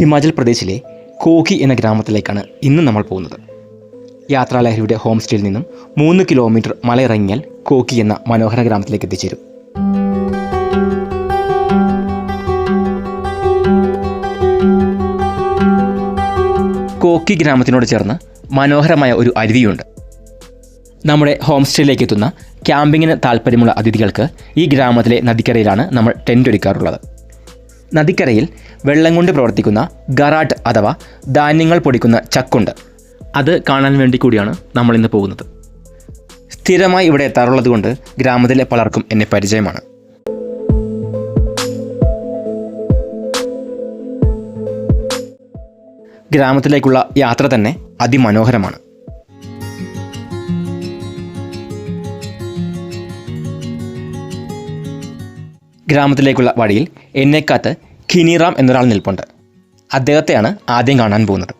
ഹിമാചൽ പ്രദേശിലെ കോക്കി എന്ന ഗ്രാമത്തിലേക്കാണ് ഇന്ന് നമ്മൾ പോകുന്നത്. യാത്രാലഹരിയുടെ ഹോം സ്റ്റേയിൽ നിന്നും മൂന്ന് കിലോമീറ്റർ മലയിറങ്ങിയാൽ കോക്കി എന്ന മനോഹര ഗ്രാമത്തിലേക്ക് എത്തിച്ചേരും. കോക്കി ഗ്രാമത്തിനോട് ചേർന്ന് മനോഹരമായ ഒരു അരുവിയുണ്ട്. നമ്മുടെ ഹോം സ്റ്റേയിലേക്ക് എത്തുന്ന ക്യാമ്പിങ്ങിന് താല്പര്യമുള്ള അതിഥികൾക്ക് ഈ ഗ്രാമത്തിലെ നദിക്കരയിലാണ് നമ്മൾ ടെന്റ് ഒരുക്കാറുള്ളത്. നദിക്കരയിൽ വെള്ളം കൊണ്ട് പ്രവർത്തിക്കുന്ന ഗറാട്ട് അഥവാ ധാന്യങ്ങൾ പൊടിക്കുന്ന ചക്കുണ്ട്. അത് കാണാൻ വേണ്ടി കൂടിയാണ് നമ്മൾ ഇന്ന് പോകുന്നത്. സ്ഥിരമായി ഇവിടെ എത്താറുള്ളത് കൊണ്ട് ഗ്രാമത്തിലെ പലർക്കും എന്നെ പരിചയമാണ്. ഗ്രാമത്തിലേക്കുള്ള യാത്ര തന്നെ അതിമനോഹരമാണ്. ഗ്രാമത്തിലേക്കുള്ള വഴിയിൽ എന്നെക്കാത്ത് ഖിനിറാം എന്നൊരാൾ നിൽപ്പുണ്ട്. അദ്ദേഹത്തെയാണ് ആദ്യം കാണാൻ പോകുന്നത്.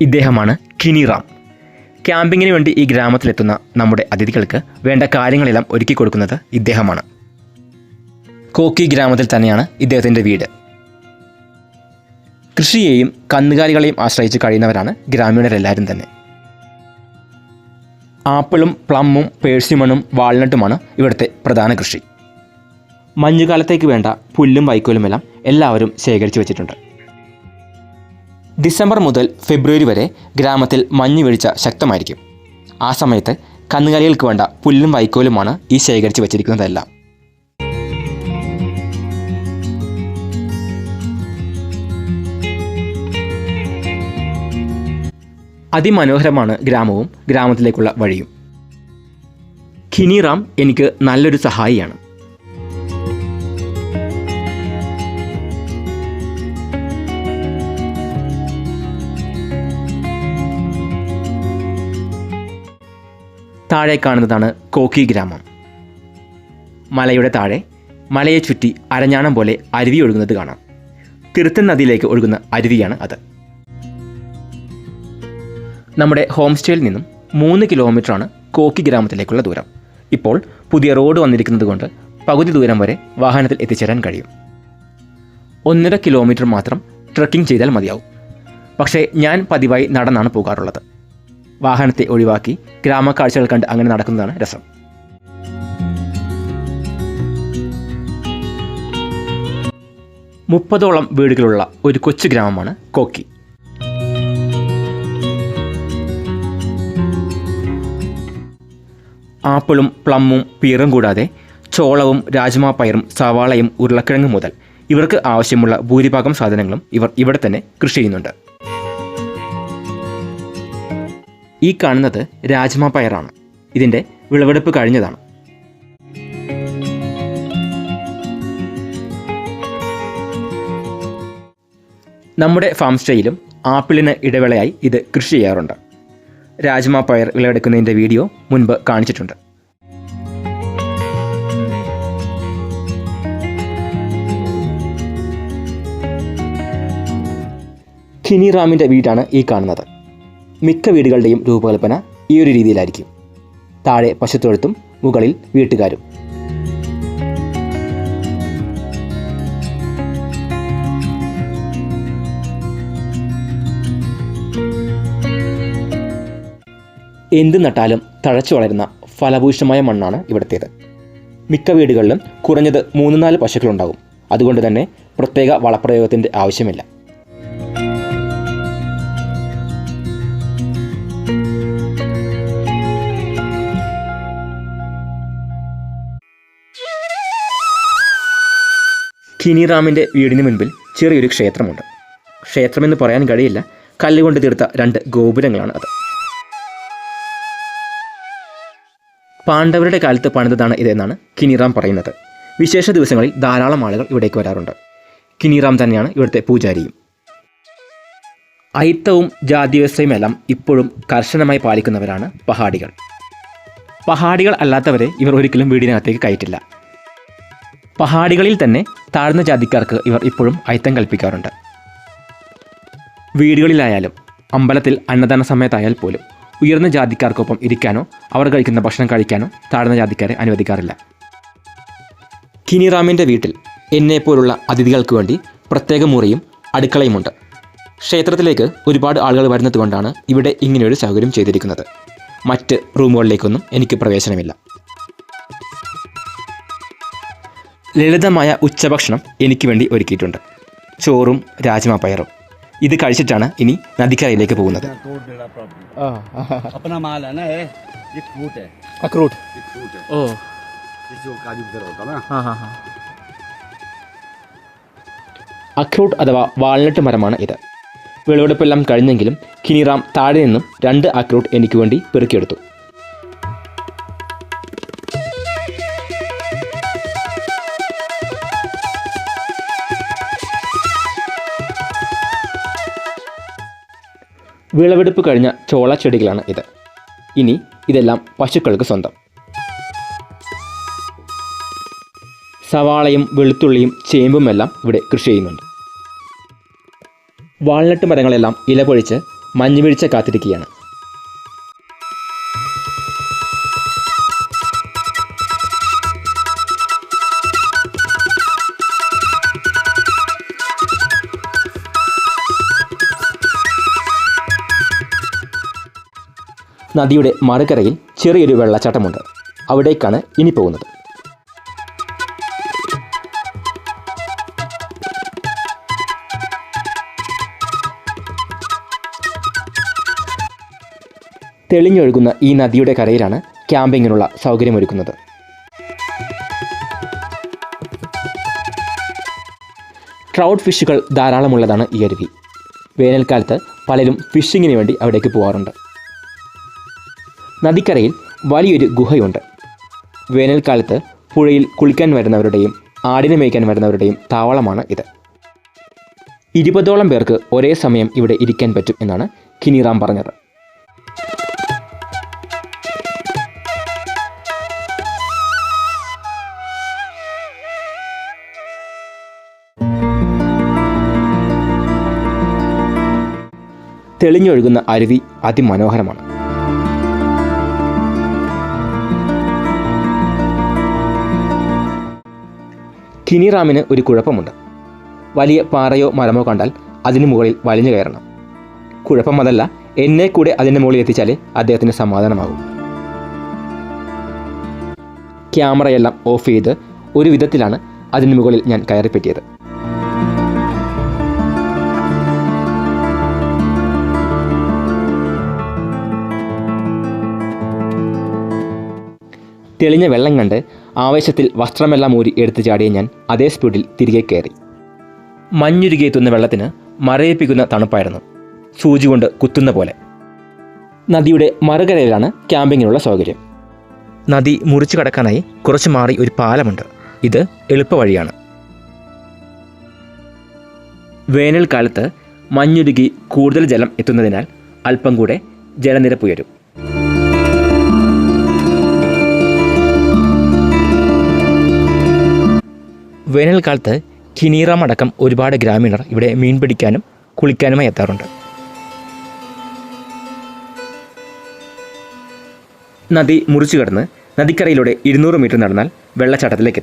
ഇദ്ദേഹമാണ് കിനിറാം. ക്യാമ്പിങ്ങിന് വേണ്ടി ഈ ഗ്രാമത്തിലെത്തുന്ന നമ്മുടെ അതിഥികൾക്ക് വേണ്ട കാര്യങ്ങളെല്ലാം ഒരുക്കി കൊടുക്കുന്നത് ഇദ്ദേഹമാണ്. കോക്കി ഗ്രാമത്തിൽ തന്നെയാണ് ഇദ്ദേഹത്തിന്റെ വീട്. കൃഷിയെയും കന്നുകാലികളെയും ആശ്രയിച്ച് കഴിയുന്നവരാണ് ഗ്രാമീണരെല്ലാവരും തന്നെ. ആപ്പിളും പ്ലമ്മും പേഴ്സിമണും വാൾനട്ടുമാണ് ഇവിടുത്തെ പ്രധാന കൃഷി. മഞ്ഞുകാലത്തേക്ക് വേണ്ട പുല്ലും വൈക്കോലുമെല്ലാം എല്ലാവരും ശേഖരിച്ചു വെച്ചിട്ടുണ്ട്. ഡിസംബർ മുതൽ ഫെബ്രുവരി വരെ ഗ്രാമത്തിൽ മഞ്ഞ് വീഴ്ച ശക്തമായിരിക്കും. ആ സമയത്ത് കന്നുകാലികൾക്ക് വേണ്ട പുല്ലും വൈക്കോലുമാണ് ഈ ശേഖരിച്ച് വെച്ചിരിക്കുന്നതെല്ലാം. അതിമനോഹരമാണ് ഗ്രാമവും ഗ്രാമത്തിലേക്കുള്ള വഴിയും. ഖിനിറാം എനിക്ക് നല്ലൊരു സഹായിയാണ്. താഴെ കാണുന്നതാണ് കോക്കി ഗ്രാമം. മലയുടെ താഴെ മലയെ ചുറ്റി അരഞ്ഞാണം പോലെ അരുവി ഒഴുകുന്നത് കാണാം. തിരുത്തൻ നദിയിലേക്ക് ഒഴുകുന്ന അരുവിയാണ് അത്. നമ്മുടെ ഹോം സ്റ്റേയിൽ നിന്നും മൂന്ന് കിലോമീറ്ററാണ് കോക്കി ഗ്രാമത്തിലേക്കുള്ള ദൂരം. ഇപ്പോൾ പുതിയ റോഡ് വന്നിരിക്കുന്നത് കൊണ്ട് പകുതി ദൂരം വരെ വാഹനത്തിൽ എത്തിച്ചേരാൻ കഴിയും. ഒന്നര കിലോമീറ്റർ മാത്രം ട്രക്കിംഗ് ചെയ്താൽ മതിയാവും. പക്ഷേ ഞാൻ പതിവായി നടന്നാണ് പോകാറുള്ളത്. വാഹനത്തെ ഒഴിവാക്കി ഗ്രാമക്കാഴ്ചകൾ കണ്ട് അങ്ങനെ നടക്കുന്നതാണ് രസം. മുപ്പതോളം വീടുകളുള്ള ഒരു കൊച്ചു ഗ്രാമമാണ് കോക്കി. ആപ്പിളും പ്ലമ്മും പീറും കൂടാതെ ചോളവും രാജ്മാ പയറും സവാളയും ഉരുളക്കിഴങ്ങ് മുതൽ ഇവർക്ക് ആവശ്യമുള്ള ഭൂരിഭാഗം സാധനങ്ങളും ഇവർ ഇവിടെ തന്നെ കൃഷി ചെയ്യുന്നുണ്ട്. ഈ കാണുന്നത് രാജ്മാ പയറാണ് ഇതിന്റെ വിളവെടുപ്പ് കഴിഞ്ഞതാണ്. നമ്മുടെ ഫാം സ്റ്റേയിലും ആപ്പിളിന് ഇടവേളയായി ഇത് കൃഷി ചെയ്യാറുണ്ട്. രാജ്മാ പയർ വിളവെടുക്കുന്നതിന്റെ വീഡിയോ മുൻപ് കാണിച്ചിട്ടുണ്ട്. ഖിനിറാമിന്റെ വീടാണ് ഈ കാണുന്നത്. മിക്ക വീടുകളുടെയും രൂപകൽപ്പന ഈ ഒരു രീതിയിലായിരിക്കും. താഴെ പശുത്തൊഴുത്തും മുകളിൽ വീട്ടുകാരും. എന്ത് നട്ടാലും തഴച്ചു വളരുന്ന ഫലഭൂഷമായ മണ്ണാണ് ഇവിടുത്തേത്. മിക്ക വീടുകളിലും കുറഞ്ഞത് മൂന്ന് നാല് പശുക്കളുണ്ടാകും. അതുകൊണ്ട് തന്നെ പ്രത്യേക വളപ്രയോഗത്തിന്റെ ആവശ്യമില്ല. കിനിറാമിന്റെ വീടിന് മുൻപിൽ ചെറിയൊരു ക്ഷേത്രമുണ്ട്. ക്ഷേത്രമെന്ന് പറയാൻ കഴിയില്ല. കല്ലുകൊണ്ട് തീർത്ത രണ്ട് ഗോപുരങ്ങളാണ് അത്. പാണ്ഡവരുടെ കാലത്ത് പണിതതാണ് ഇതെന്നാണ് കിനിറാം പറയുന്നത്. വിശേഷ ദിവസങ്ങളിൽ ധാരാളം ആളുകൾ ഇവിടേക്ക് വരാറുണ്ട്. കിനിറാം തന്നെയാണ് ഇവിടുത്തെ പൂജാരിയും. അയിത്തവും ജാതിവ്യവസ്ഥയും എല്ലാം ഇപ്പോഴും കർശനമായി പാലിക്കുന്നവരാണ് പഹാടികൾ. പഹാടികൾ അല്ലാത്തവരെ ഇവർ ഒരിക്കലും വീടിനകത്തേക്ക് കയറ്റില്ല. പഹാടികളിൽ തന്നെ താഴ്ന്ന ജാതിക്കാർക്ക് ഇവർ ഇപ്പോഴും അയിത്തം കൽപ്പിക്കാറുണ്ട്. വീടുകളിലായാലും അമ്പലത്തിൽ അന്നദാന സമയത്തായാൽ പോലും ഉയർന്ന ജാതിക്കാർക്കൊപ്പം ഇരിക്കാനോ അവർ കഴിക്കുന്ന ഭക്ഷണം കഴിക്കാനോ താഴ്ന്ന ജാതിക്കാരെ അനുവദിക്കാറില്ല. കിനിറാമിന്റെ വീട്ടിൽ എന്നെപ്പോലുള്ള അതിഥികൾക്ക് വേണ്ടി പ്രത്യേക മുറിയും അടുക്കളയുമുണ്ട്. ക്ഷേത്രത്തിലേക്ക് ഒരുപാട് ആളുകൾ വരുന്നത് കൊണ്ടാണ് ഇവിടെ ഇങ്ങനെയൊരു സൗകര്യം ചെയ്തിരിക്കുന്നത്. മറ്റ് റൂമുകളിലേക്കൊന്നും എനിക്ക് പ്രവേശനമില്ല. ലളിതമായ ഉച്ചഭക്ഷണം എനിക്ക് വേണ്ടി ഒരുക്കിയിട്ടുണ്ട്. ചോറും രാജ്മ പയറും. ഇത് കഴിച്ചിട്ടാണ് ഇനി നദിക്കരയിലേക്ക് പോകുന്നത്. അക്രൂട്ട് അഥവാ വാൾനട്ട് മരമാണ് ഇത്. വിളവെടുപ്പെല്ലാം കഴിഞ്ഞെങ്കിലും കിനിറാം താഴെ നിന്നും രണ്ട് അക്രൂട്ട് എനിക്ക് വേണ്ടി പെറുക്കിയെടുത്തു. വിളവെടുപ്പ് കഴിഞ്ഞ ചോള ചെടികളാണ് ഇത്. ഇനി ഇതെല്ലാം പശുക്കൾക്ക് സ്വന്തം. സവാളയും വെളുത്തുള്ളിയും ചേമ്പുമെല്ലാം ഇവിടെ കൃഷി ചെയ്യുന്നുണ്ട്. വാൾനട്ട് മരങ്ങളെല്ലാം ഇല പൊഴിച്ച് മഞ്ഞുവീഴ്ച കാത്തിരിക്കുകയാണ്. നദിയുടെ മറുകരയിൽ ചെറിയൊരു വെള്ളച്ചാട്ടമുണ്ട്. അവിടേക്കാണ് ഇനി പോകുന്നത്. തെളിഞ്ഞൊഴുകുന്ന ഈ നദിയുടെ കരയിലാണ് ക്യാമ്പിങ്ങിനുള്ള സൗകര്യമൊരുക്കുന്നത്. ട്രൗട്ട് ഫിഷുകൾ ധാരാളമുള്ളതാണ് ഈ അരുവി. വേനൽക്കാലത്ത് പലരും ഫിഷിങ്ങിന് വേണ്ടി അവിടേക്ക് പോകാറുണ്ട് നദിക്കരയിൽ വലിയൊരു ഗുഹയുണ്ട്. വേനൽക്കാലത്ത് പുഴയിൽ കുളിക്കാൻ വരുന്നവരുടെയും ആടിനെ മേയ്ക്കാൻ വരുന്നവരുടെയും താവളമാണ് ഇത്. ഇരുപതോളം പേർക്ക് ഒരേ സമയം ഇവിടെ ഇരിക്കാൻ പറ്റും എന്നാണ് കിനിറാം പറഞ്ഞത്. തെളിഞ്ഞൊഴുകുന്ന അരുവി അതിമനോഹരമാണ്. കിനിറാമിന് ഒരു കുഴപ്പമുണ്ട്. വലിയ പാറയോ മരമോ കണ്ടാൽ അതിന് മുകളിൽ വലിഞ്ഞു കയറണം. കുഴപ്പം അതല്ല എന്നെ കൂടെ അതിന്റെ മുകളിൽ എത്തിച്ചാലേ അദ്ദേഹത്തിന് സമാധാനമാകും. ക്യാമറയെല്ലാം ഓഫ് ചെയ്ത് ഒരു വിധത്തിലാണ് അതിന് മുകളിൽ ഞാൻ കയറിപ്പറ്റിയത്. തെളിഞ്ഞ വെള്ളം കണ്ട് ആവേശത്തിൽ വസ്ത്രമെല്ലാം ഊരി എടുത്തു ചാടിയ ഞാൻ അതേ സ്പീഡിൽ തിരികെ കയറി മഞ്ഞുരുകിയെത്തുന്ന വെള്ളത്തിന് മരയിപ്പിക്കുന്ന തണുപ്പായിരുന്നു. സൂചി കൊണ്ട് കുത്തുന്ന പോലെ. നദിയുടെ മറുകരയിലാണ് ക്യാമ്പിങ്ങിനുള്ള സൗകര്യം. നദി മുറിച്ചു കടക്കാനായി കുറച്ച് മാറി ഒരു പാലമുണ്ട്. ഇത് എളുപ്പവഴിയാണ്. വേനൽക്കാലത്ത് മഞ്ഞുരുകി കൂടുതൽ ജലം എത്തുന്നതിനാൽ അല്പം കൂടെ ജലനിരപ്പ് ഉയരും. വേനൽക്കാലത്ത് കിനീറാം അടക്കം ഒരുപാട് ഗ്രാമീണർ ഇവിടെ മീൻ പിടിക്കാനും കുളിക്കാനുമായി എത്താറുണ്ട്. നദി മുറിച്ചു കടന്ന് നദിക്കരയിലൂടെ ഇരുന്നൂറ് മീറ്റർ നടന്നാൽ വെള്ളച്ചാട്ടത്തിലേക്ക്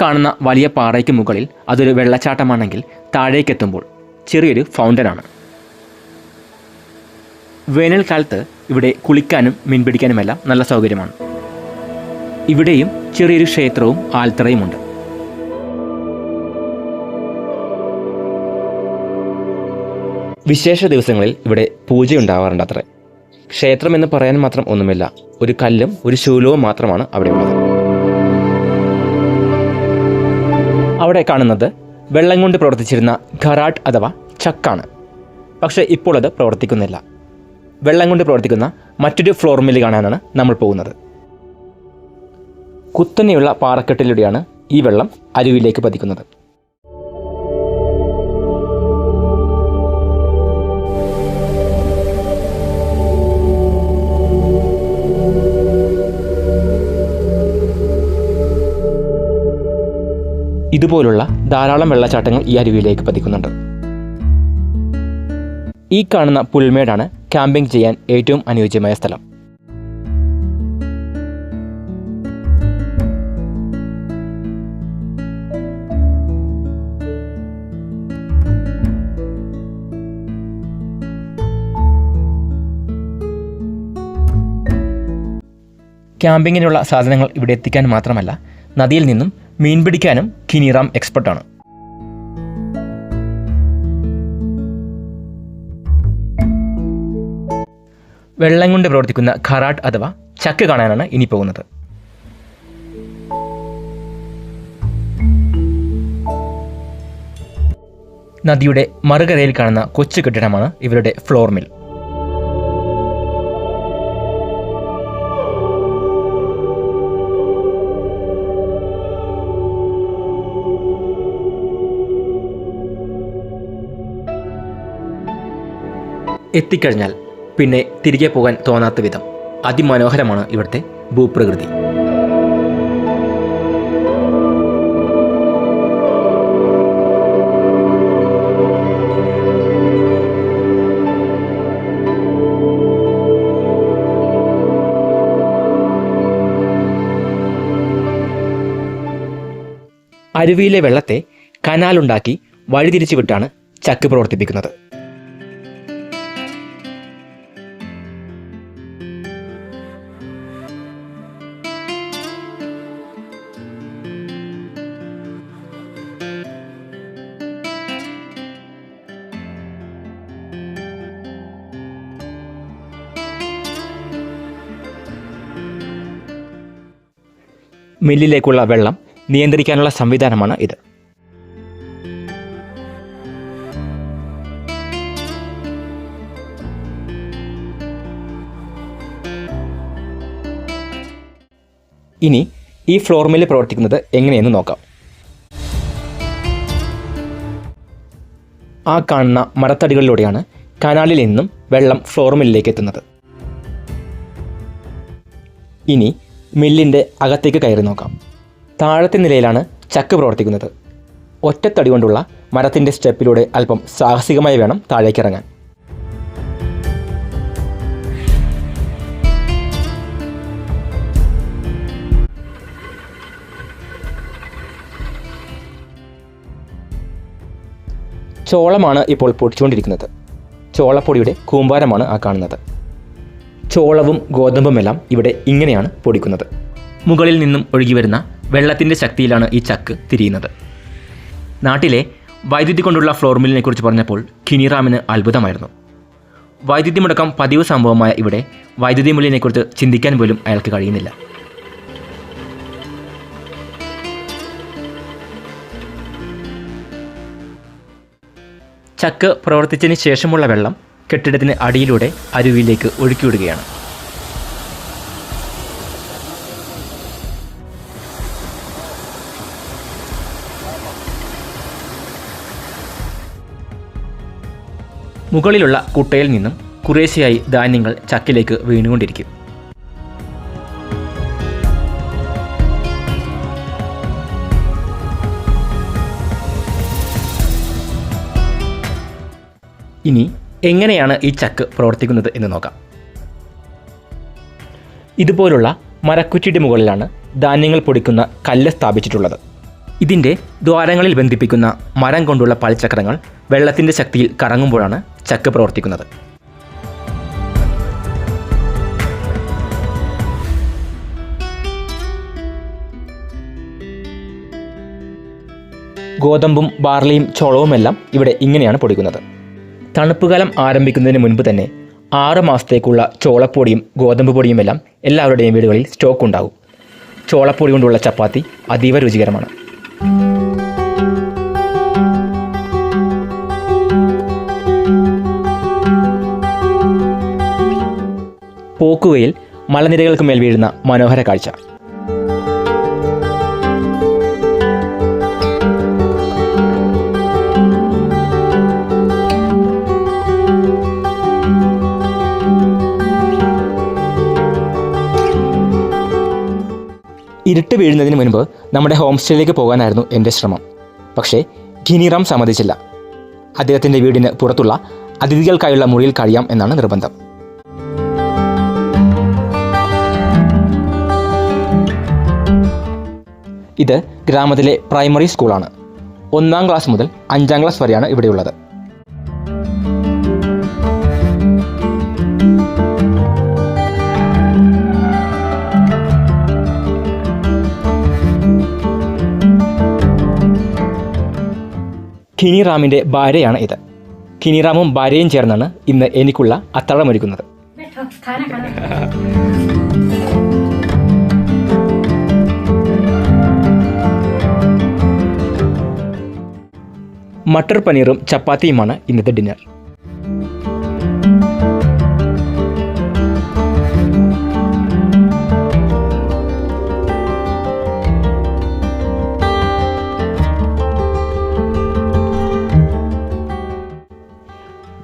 കാണുന്ന വലിയ പാറയ്ക്ക് മുകളിൽ അതൊരു വെള്ളച്ചാട്ടമാണെങ്കിൽ താഴേക്കെത്തുമ്പോൾ ചെറിയൊരു ഫൗണ്ടനാണ്. വേനൽക്കാലത്ത് ഇവിടെ കുളിക്കാനും മീൻ പിടിക്കാനുമെല്ലാം നല്ല സൗകര്യമാണ്. ഇവിടെയും ചെറിയൊരു ക്ഷേത്രവും ആൽത്തറയുമുണ്ട്. വിശേഷ ദിവസങ്ങളിൽ ഇവിടെ പൂജയുണ്ടാവാറുണ്ട് അത്രേ ക്ഷേത്രം എന്ന് പറയാൻ മാത്രം ഒന്നുമില്ല. ഒരു കല്ലും ഒരു ശൂലവും മാത്രമാണ് അവിടെ ഉള്ളത് അവിടെ കാണുന്നത് വെള്ളം കൊണ്ട് പ്രവർത്തിച്ചിരുന്ന ഖറാട്ട് അഥവാ ചക്കാണ്. പക്ഷേ ഇപ്പോൾ അത് പ്രവർത്തിക്കുന്നില്ല. വെള്ളം കൊണ്ട് പ്രവർത്തിക്കുന്ന മറ്റൊരു ഫ്ലോർ മില്ല് കാണാനാണ് നമ്മൾ പോകുന്നത്. കുത്തനെയുള്ള പാറക്കെട്ടിലൂടെയാണ് ഈ വെള്ളം അരുവിയിലേക്ക് പതിക്കുന്നത്. ഇതുപോലുള്ള ധാരാളം വെള്ളച്ചാട്ടങ്ങൾ ഈ അരുവിയിലേക്ക് പതിക്കുന്നുണ്ട്. ഈ കാണുന്ന പുൽമേടാണ് ക്യാമ്പിംഗ് ചെയ്യാൻ ഏറ്റവും അനുയോജ്യമായ സ്ഥലം. ക്യാമ്പിങ്ങിനുള്ള സാധനങ്ങൾ ഇവിടെ എത്തിക്കാൻ മാത്രമല്ല നദിയിൽ നിന്നും മീൻ പിടിക്കാനും കിനിറാം എക്സ്പെർട്ടാണ്. വെള്ളം കൊണ്ട് പ്രവർത്തിക്കുന്ന ഖറാട്ട് അഥവാ ചക്ക് കാണാനാണ് ഇനി പോകുന്നത്. നദിയുടെ മറുകരയിൽ കാണുന്ന കൊച്ചു കെട്ടിടമാണ് ഇവരുടെ ഫ്ലോർ മിൽ. എത്തിക്കഴിഞ്ഞാൽ പിന്നെ തിരികെ പോകാൻ തോന്നാത്ത വിധം അതിമനോഹരമാണ് ഇവിടുത്തെ ഭൂപ്രകൃതി. അരുവിയിലെ വെള്ളത്തെ കനാലുണ്ടാക്കി വഴിതിരിച്ചു വിട്ടാണ് ചക്ക് പ്രവർത്തിപ്പിക്കുന്നത്. മില്ലിലേക്കുള്ള വെള്ളം നിയന്ത്രിക്കാനുള്ള സംവിധാനമാണ് ഇത്. ഇനി ഈ ഫ്ലോർ മില്ല് പ്രവർത്തിക്കുന്നത് എങ്ങനെയെന്ന് നോക്കാം. ആ കാണുന്ന മരത്തടികളിലൂടെയാണ് കനാലിൽ നിന്നും വെള്ളം ഫ്ലോർ മില്ലിലേക്ക് എത്തുന്നത്. ഇനി മില്ലിന്റെ അകത്തേക്ക് കയറി നോക്കാം. താഴത്തെ നിലയിലാണ് ചക്ക് പ്രവർത്തിക്കുന്നത്. ഒറ്റത്തടി കൊണ്ടുള്ള മരത്തിന്റെ സ്റ്റെപ്പിലൂടെ അല്പം സാഹസികമായി വേണം താഴേക്ക് ഇറങ്ങാൻ ചോളമാണ് ഇപ്പോൾ പൊടിച്ചുകൊണ്ടിരിക്കുന്നത്. ചോളപ്പൊടിയുടെ കൂമ്പാരമാണ് ആ കാണുന്നത്. ചോളവും ഗോതമ്പുമെല്ലാം ഇവിടെ ഇങ്ങനെയാണ് പൊടിക്കുന്നത്. മുകളിൽ നിന്നും ഒഴുകി വരുന്ന വെള്ളത്തിന്റെ ശക്തിയിലാണ് ഈ ചക്ക് തിരിയുന്നത്. നാട്ടിലെ വൈദ്യുതി കൊണ്ടുള്ള ഫ്ലോർ മില്ലിനെ കുറിച്ച് പറഞ്ഞപ്പോൾ ഖിനിറാമിന് അത്ഭുതമായിരുന്നു. വൈദ്യുതി മുടക്കം പതിവ് സംഭവമായ ഇവിടെ വൈദ്യുതി മില്ലിനെക്കുറിച്ച് ചിന്തിക്കാൻ പോലും അയാൾക്ക് കഴിയുന്നില്ല. ചക്ക് പ്രവർത്തിച്ചതിന് ശേഷമുള്ള വെള്ളം കെട്ടിടത്തിന് അടിയിലൂടെ അരുവിയിലേക്ക് ഒഴുക്കിവിടുകയാണ്. മുകളിലുള്ള കുട്ടയിൽ നിന്നും കുറേശ്ശെയായി ധാന്യങ്ങൾ ചക്കിലേക്ക് വീണുകൊണ്ടിരിക്കും. എങ്ങനെയാണ് ഈ ചക്ക് പ്രവർത്തിക്കുന്നത് എന്ന് നോക്കാം. ഇതുപോലുള്ള മരക്കുറ്റിയുടെ മുകളിലാണ് ധാന്യങ്ങൾ പൊടിക്കുന്ന കല്ല് സ്ഥാപിച്ചിട്ടുള്ളത്. ഇതിന്റെ ദ്വാരങ്ങളിൽ ബന്ധിപ്പിക്കുന്ന മരം കൊണ്ടുള്ള പളിച്ചക്രങ്ങൾ വെള്ളത്തിന്റെ ശക്തിയിൽ കറങ്ങുമ്പോഴാണ് ചക്ക് പ്രവർത്തിക്കുന്നത്. ഗോതമ്പും ബാർലിയും ചോളവുമെല്ലാം ഇവിടെ ഇങ്ങനെയാണ് പൊടിക്കുന്നത്. തണുപ്പുകാലം ആരംഭിക്കുന്നതിന് മുൻപ് തന്നെ ആറ് മാസത്തേക്കുള്ള ചോളപ്പൊടിയും ഗോതമ്പ് പൊടിയുമെല്ലാം എല്ലാവരുടെയും വീടുകളിൽ സ്റ്റോക്ക് ഉണ്ടാകും. ചോളപ്പൊടി കൊണ്ടുള്ള ചപ്പാത്തി അതീവ രുചികരമാണ്. പോക്കുകയിൽ മലനിരകൾക്ക് മേൽ വീഴുന്ന മനോഹര കാഴ്ച. ഇരുട്ട് വീഴുന്നതിന് മുൻപ് നമ്മുടെ ഹോം സ്റ്റേയിലേക്ക് പോകാനായിരുന്നു എന്റെ ശ്രമം. പക്ഷേ ഖിനിറാം സമ്മതിച്ചില്ല. അദ്ദേഹത്തിന്റെ വീടിന് പുറത്തുള്ള അതിഥികൾക്കായുള്ള മുറിയിൽ കഴിയാം എന്നാണ് നിർബന്ധം. ഇത് ഗ്രാമത്തിലെ പ്രൈമറി സ്കൂളാണ്. ഒന്നാം ക്ലാസ് മുതൽ അഞ്ചാം ക്ലാസ് വരെയാണ് ഇവിടെയുള്ളത്. ഖിനിറാമിന്റെ ഭാര്യയാണ് ഇത്. ഖിനിറാമും ഭാര്യയും ചേർന്നാണ് ഇന്ന് എനിക്കുള്ള അത്താഴമൊരുക്കുന്നത്. മട്ടർ പനീറും ചപ്പാത്തിയുമാണ് ഇന്നത്തെ ഡിന്നർ.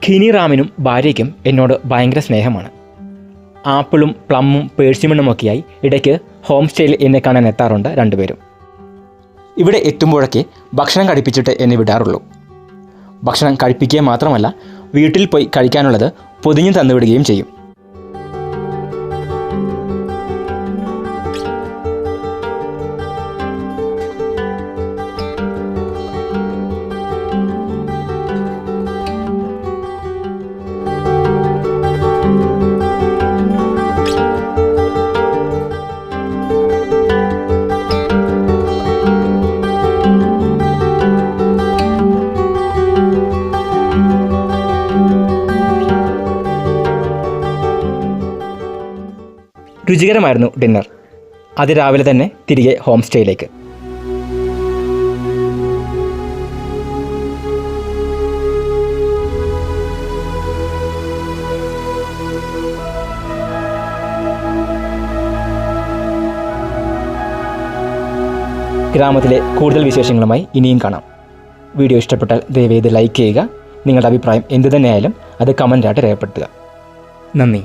ഖിനിറാമിനും ഭാര്യയ്ക്കും എന്നോട് ഭയങ്കര സ്നേഹമാണ്. ആപ്പിളും പ്ലമ്മും പേഴ്സിമണ്ണുമൊക്കെയായി ഇടയ്ക്ക് ഹോം സ്റ്റേയിൽ എന്നെ കാണാൻ എത്താറുണ്ട് രണ്ടുപേരും. ഇവിടെ എത്തുമ്പോഴൊക്കെ ഭക്ഷണം കഴിപ്പിച്ചിട്ട് എന്നെ വിടാറുള്ളൂ. ഭക്ഷണം കഴിപ്പിക്കുക മാത്രമല്ല വീട്ടിൽ പോയി കഴിക്കാനുള്ളത് പൊതിഞ്ഞു തന്നുവിടുകയും ചെയ്യും. രുചികരമായിരുന്നു ഡിന്നർ. അതിരാവിലെ തന്നെ തിരികെ ഹോം സ്റ്റേയിലേക്ക്. ഗ്രാമത്തിലെ കൂടുതൽ വിശേഷങ്ങളുമായി ഇനിയും കാണാം. വീഡിയോ ഇഷ്ടപ്പെട്ടാൽ ദയവേത് ലൈക്ക് ചെയ്യുക. നിങ്ങളുടെ അഭിപ്രായം എന്തു തന്നെയായാലും അത് കമന്റായിട്ട് രേഖപ്പെടുത്തുക. നന്ദി.